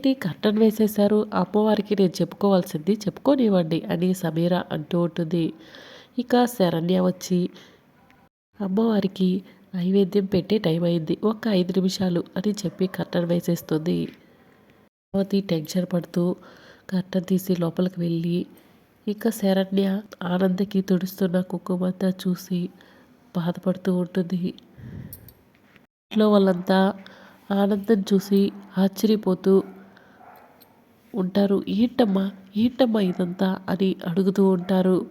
ఏంటి కర్టన్ వేసేశారు? అమ్మవారికి నేను చెప్పుకోవాల్సింది చెప్పుకోనివ్వండి అని సమీర అంటూ ఉంటుంది. ఇక శరణ్య వచ్చి అమ్మవారికి నైవేద్యం పెట్టే టైం అయింది. ఒక ఐదు నిమిషాలు అని చెప్పి కర్టన్ వేసేస్తుంది. అమరావతి టెన్షన్ పడుతూ కర్టన్ తీసి లోపలికి వెళ్ళి ఇక శరణ్య ఆనందకి తుడుస్తున్న కుక్కుమంతా చూసి బాధపడుతూ ఉంటుంది. ఇంట్లో వాళ్ళంతా ఆనందం చూసి ఆశ్చర్యపోతూ ఉంటారు. ఏంటమ్మా? ఏంటమ్మా ఇదంతా? అని అడుగుతూ ఉంటారు.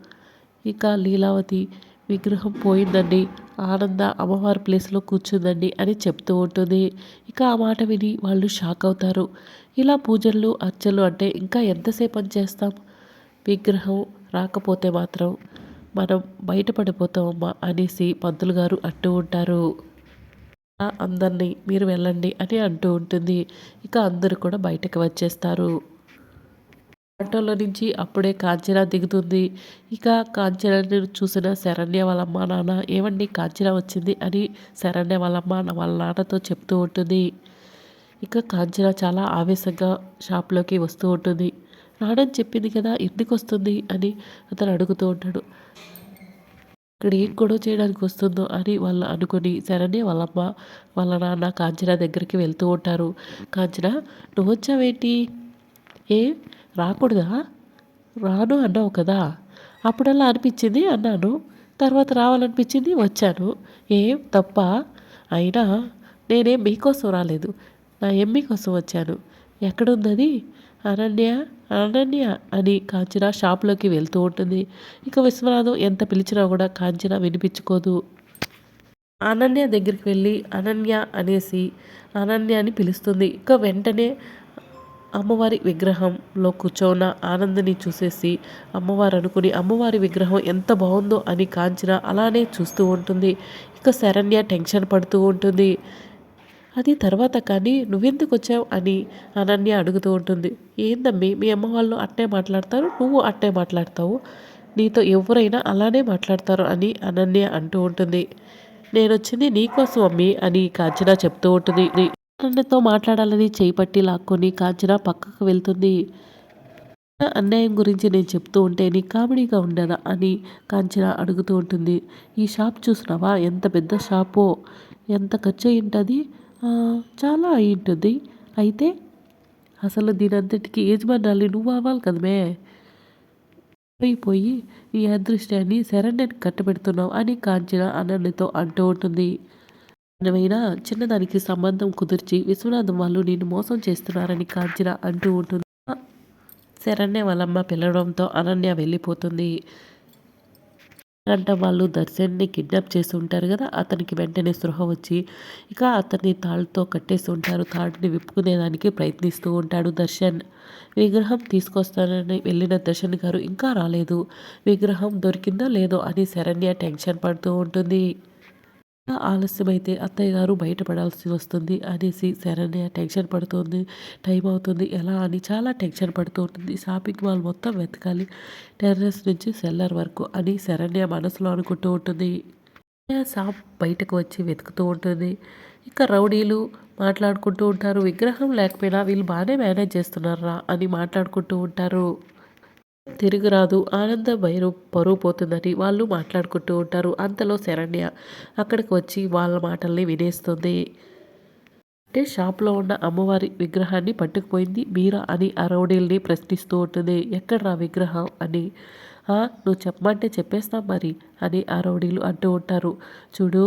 ఇక లీలావతి విగ్రహం పోయిందండి. ఆనంద అమ్మవారి ప్లేస్లో కూర్చుందండి అని చెప్తూ ఉంటుంది. ఇక ఆ మాట విని వాళ్ళు షాక్ అవుతారు. ఇలా పూజలు అర్చనలు అంటే ఇంకా ఎంతసేపు అని చేస్తాం? విగ్రహం రాకపోతే మాత్రం మనం బయటపడిపోతామమ్మా అనేసి పంతులు గారు అంటూ ఉంటారు. అందరినీ మీరు వెళ్ళండి అని అంటూ ఉంటుంది. ఇక అందరూ కూడా బయటకు వచ్చేస్తారు. ఆటోలో నుంచి అప్పుడే కాంచన దిగుతుంది. ఇక కాంచనని చూసిన శరణ్య వాళ్ళమ్మ నాన్న ఏమండి కాంచన వచ్చింది? అని శరణ్య వాళ్ళమ్మ వాళ్ళ నాన్నతో చెప్తూ ఉంటుంది. ఇక కాంచన చాలా ఆవేశంగా షాప్లోకి వస్తూ ఉంటుంది. రానని చెప్పింది కదా ఎందుకు వస్తుంది? అని అతను అడుగుతూ ఉంటాడు. ఇక్కడ ఏం గొడవ చేయడానికి వస్తుందో అని వాళ్ళు అనుకుని సరేనే వాళ్ళమ్మ వాళ్ళ నాన్న కాంచన దగ్గరికి వెళ్తూ ఉంటారు. కాంచన నువ్వు వచ్చావేంటి? ఏ రాకూడదా? రాను అన్నావు కదా. అప్పుడల్లా అనిపించింది? అన్నాను. తర్వాత రావాలనిపించింది? వచ్చాను. ఏం? తప్ప? అయినా నేనేం మీకోసం రాలేదు. నా ఎమ్మి కోసం వచ్చాను. ఎక్కడుందది అనన్య అనన్య అని కాంచన షాప్లోకి వెళ్తూ ఉంటుంది. ఇక విశ్వనాథం ఎంత పిలిచినా కూడా కాంచన వినిపించుకోదు. అనన్య దగ్గరికి వెళ్ళి అనన్య అనేసి అనన్య అని పిలుస్తుంది. ఇక వెంటనే అమ్మవారి విగ్రహంలో కూర్చోన్న ఆనందని చూసేసి అమ్మవారు అనుకుని అమ్మవారి విగ్రహం ఎంత బాగుందో అని కాంచన అలానే చూస్తూ ఉంటుంది. ఇక శరణ్య టెన్షన్ పడుతూ ఉంటుంది. అది తర్వాత కానీ నువ్వెందుకు వచ్చావు అని అనన్య అడుగుతూ ఉంటుంది. ఏందమ్మి? మీ అమ్మ వాళ్ళు అట్టే మాట్లాడతారు నువ్వు అట్టే మాట్లాడతావు. నీతో ఎవరైనా అలానే మాట్లాడతారు అని అనన్య అంటూ ఉంటుంది. నేను వచ్చింది నీకోసం అమ్మి అని కాంచన చెప్తూ ఉంటుంది. అనన్యతో మాట్లాడాలని చేయి పట్టి లాక్కొని కాంచన పక్కకు వెళ్తుంది. అన్యాయం గురించి నేను చెప్తూ ఉంటే నీ కామెడీగా ఉండదా? అని కాంచన అడుగుతూ ఉంటుంది. ఈ షాప్ చూసినావా? ఎంత పెద్ద షాపో? ఎంత ఖర్చు అయి ఉంటుంది చాలా అయి ఉంటుంది అయితే అసలు దీనంతటికీ అంతటికి యజమానాలి నువ్వు అవ్వాలి కదమే. పోయి ఈ అదృష్టాన్ని శరణ్యని కట్టబెడుతున్నావు అని కాంచన అనన్యతో అంటూ ఉంటుంది. ఏమైనా చిన్నదానికి సంబంధం కుదిర్చి విశ్వనాథం వాళ్ళు నేను మోసం చేస్తున్నారని కాంచన అంటూ ఉంటుంది. శరణ్య వాళ్ళమ్మ పిలవడంతో అనన్య వెళ్ళిపోతుంది. అంటే వాళ్ళు దర్శన్ని కిడ్నాప్ చేసి ఉంటారు కదా అతనికి వెంటనే స్పృహ వచ్చి ఇక అతన్ని తాళ్ళతో కట్టేసి ఉంటారు. తాడుని విప్పుకునేదానికి ప్రయత్నిస్తూ ఉంటాడు దర్శన్. విగ్రహం తీసుకొస్తానని వెళ్ళిన దర్శన్ గారు ఇంకా రాలేదు. విగ్రహం దొరికిందో లేదో అని శరణ్య టెన్షన్ పడుతూ ఉంటుంది. ఆలస్యమైతే అత్తయ్య గారు బయటపడాల్సి వస్తుంది అనేసి శరణ్య టెన్షన్ పడుతుంది. టైం అవుతుంది. ఎలా అని చాలా టెన్షన్ పడుతూ ఉంటుంది. షాపింగ్ మాల్ మొత్తం వెతకాలి. టెర్రస్ నుంచి సెల్లర్ వరకు అని శరణ్య మనసులో అనుకుంటూ ఉంటుంది. షాప్ బయటకు వచ్చి వెతుకుతూ ఉంటుంది. ఇంకా రౌడీలు మాట్లాడుకుంటూ ఉంటారు. విగ్రహం లేకపోయినా వీళ్ళు బాగానే మేనేజ్ చేస్తున్నారా అని మాట్లాడుకుంటూ ఉంటారు. తిరిగిరాదు. ఆనంద భైరు పరువు పోతుందని వాళ్ళు మాట్లాడుకుంటూ ఉంటారు. అంతలో శరణ్య అక్కడికి వచ్చి వాళ్ళ మాటల్ని వినేస్తుంది. అంటే షాప్లో ఉన్న అమ్మవారి విగ్రహాన్ని పట్టుకుపోయింది మీరా అని ఆ రౌడీల్ని ప్రశ్నిస్తూ ఉంటుంది. ఎక్కడ్రా విగ్రహం అని. నువ్వు చెప్పమంటే చెప్పేస్తాం మరి అని ఆ రౌడీలు అంటూ ఉంటారు. చూడు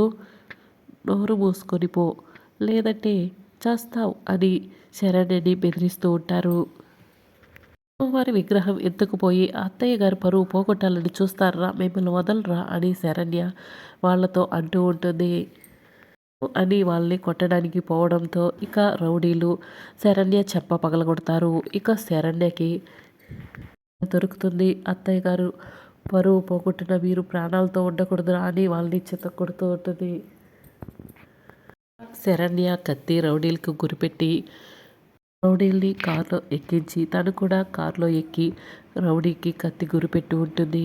నోరు మూసుకొని పో. లేదంటే చేస్తావు అని శరణ్యని బెదిరిస్తూ ఉంటారు. అమ్మవారి విగ్రహం ఎత్తుకుపోయి అత్తయ్య గారు పరువు పోగొట్టాలని చూస్తారా? మిమ్మల్ని వదలరా? అని శరణ్య వాళ్ళతో అంటూ ఉంటుంది. అని వాళ్ళని కొట్టడానికి పోవడంతో ఇక రౌడీలు శరణ్య చెప్ప పగలగొడతారు. ఇక శరణ్యకి దొరుకుతుంది అత్తయ్య గారు పరువు పోగొట్టిన మీరు ప్రాణాలతో ఉండకూడదురా అని వాళ్ళని చెత్త కొడుతూ ఉంటుంది. శరణ్య కత్తి రౌడీలకు గురిపెట్టి రౌడీల్ని కార్లో ఎక్కించి తను కూడా కార్లో ఎక్కి రౌడీకి కత్తి గురిపెట్టి ఉంటుంది.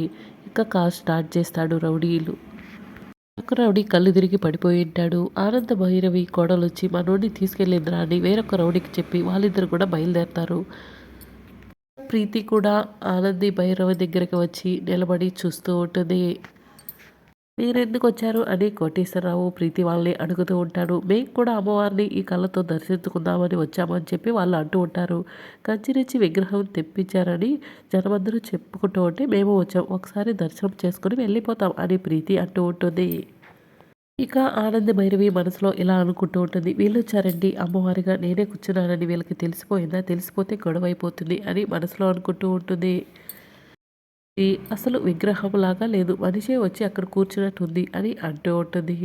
ఇంకా కార్ స్టార్ట్ చేస్తాడు రౌడీలు. ఒక రౌడీ కళ్ళు తిరిగి పడిపోయి ఉంటాడు. ఆనంద భైరవి కోడలొచ్చి మనోడిని తీసుకెళ్ళిందిరా అని వేరొక రౌడీకి చెప్పి వాళ్ళిద్దరు కూడా బయలుదేరతారు. ప్రీతి కూడా ఆనంది భైరవి దగ్గరికి వచ్చి నిలబడి చూస్తూ ఉంటుంది. మీరెందుకు వచ్చారు అని కోటేశ్వరరావు ప్రీతి వాళ్ళని అడుగుతూ ఉంటాడు. మేము కూడా అమ్మవారిని ఈ కళ్ళతో దర్శించుకుందామని వచ్చామని చెప్పి వాళ్ళు అంటూ ఉంటారు. కంచిరించి విగ్రహం తెప్పించారని జనమందరూ చెప్పుకుంటూ ఉంటే మేము వచ్చాం. ఒకసారి దర్శనం చేసుకుని వెళ్ళిపోతాం అని ప్రీతి అంటూ ఉంటుంది. ఇక ఆనంద భైరవి మనసులో ఇలా అనుకుంటూ ఉంటుంది. వీళ్ళు వచ్చారండి అమ్మవారిగా నేనే కూర్చున్నానని వీళ్ళకి తెలిసిపోయిందా? తెలిసిపోతే గొడవ అయిపోతుంది అని మనసులో అనుకుంటూ ఉంటుంది. అసలు విగ్రహంలాగా లేదు. మనిషే వచ్చి అక్కడ కూర్చున్నట్టుంది అని అంటూ ఉంటుంది.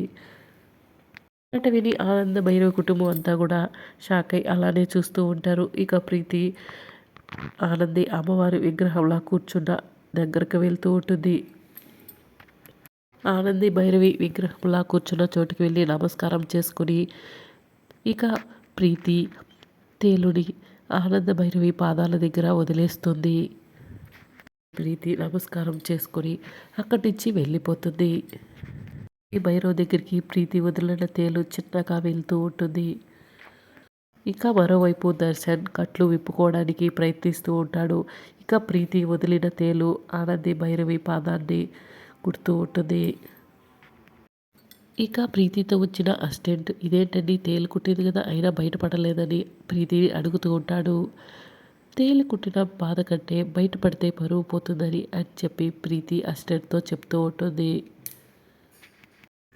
అంటే విని ఆనంద కుటుంబం అంతా కూడా షాక్ అయి అలానే చూస్తూ ఉంటారు. ఇక ప్రీతి ఆనంది అమ్మవారి విగ్రహంలా కూర్చున్న దగ్గరకు వెళ్తూ ఉంటుంది. ఆనంది భైరవి విగ్రహంలా కూర్చున్న చోటుకి వెళ్ళి నమస్కారం చేసుకుని ఇక ప్రీతి తేలుని ఆనంద భైరవి పాదాల దగ్గర వదిలేస్తుంది. ప్రీతి నమస్కారం చేసుకొని అక్కడి నుంచి వెళ్ళిపోతుంది. ఈ భైరవ్ దగ్గరికి ప్రీతి వదిలిన తేలు చిన్నగా వెళ్తూ ఉంటుంది. ఇక మరోవైపు దర్శన్ కట్లు విప్పుకోవడానికి ప్రయత్నిస్తూ ఉంటాడు. ఇక ప్రీతి వదిలిన తేలు ఆనంది భైరవి పాదాన్ని కుడుతూ ఉంటుంది. ఇక ప్రీతితో వచ్చిన అసిస్టెంట్ ఇదేంటండి తేలు కుట్టింది కదా అయినా బయటపడలేదని ప్రీతిని అడుగుతూ ఉంటాడు. తేలు కుట్టిన బాధ కంటే బయటపడితే పరువు పోతుందని అని చెప్పి ప్రీతి అసిస్టెంట్తో చెప్తూ ఉంటుంది.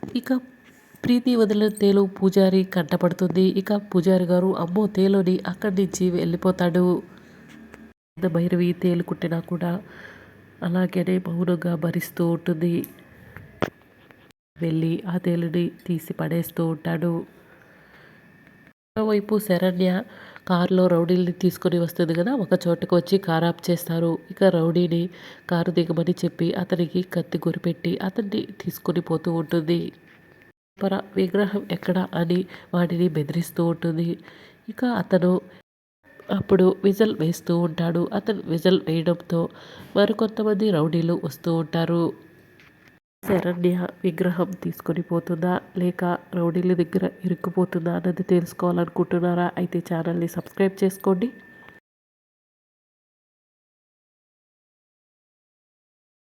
ఇక ప్రీతి వదిలిన తేలు పూజారి కంటపడుతుంది. ఇక పూజారి గారు అమ్మో తేలుని అక్కడి నుంచి వెళ్ళిపోతాడు. భైరవి తేలు కుట్టినా కూడా అలాగనే మౌనంగా భరిస్తూ ఉంటుంది. వెళ్ళి ఆ తేలుని తీసి పడేస్తూ ఉంటాడు. మరోవైపు శరణ్య కారులో రౌడీని తీసుకొని వస్తుంది కదా ఒక చోటకు వచ్చి కార్ ఆప్ చేస్తారు. ఇక రౌడీని కారు దిగమని చెప్పి అతనికి కత్తి గురిపెట్టి అతన్ని తీసుకొని పోతూ ఉంటుంది. పర విగ్రహం ఎక్కడ అని వాటిని బెదిరిస్తూ ఉంటుంది. ఇక అతను అప్పుడు విజల్ వేస్తూ ఉంటాడు. అతను విజల్ వేయడంతో మరికొంతమంది రౌడీలు వస్తూ ఉంటారు. శరణ్య విగ్రహం తీసుకొని పోతుందా? లేక రౌడీల దగ్గర ఇరుక్కుపోతుందా? అన్నది తెలుసుకోవాలనుకుంటున్నారా? అయితే ఛానల్ని సబ్స్క్రైబ్ చేసుకోండి.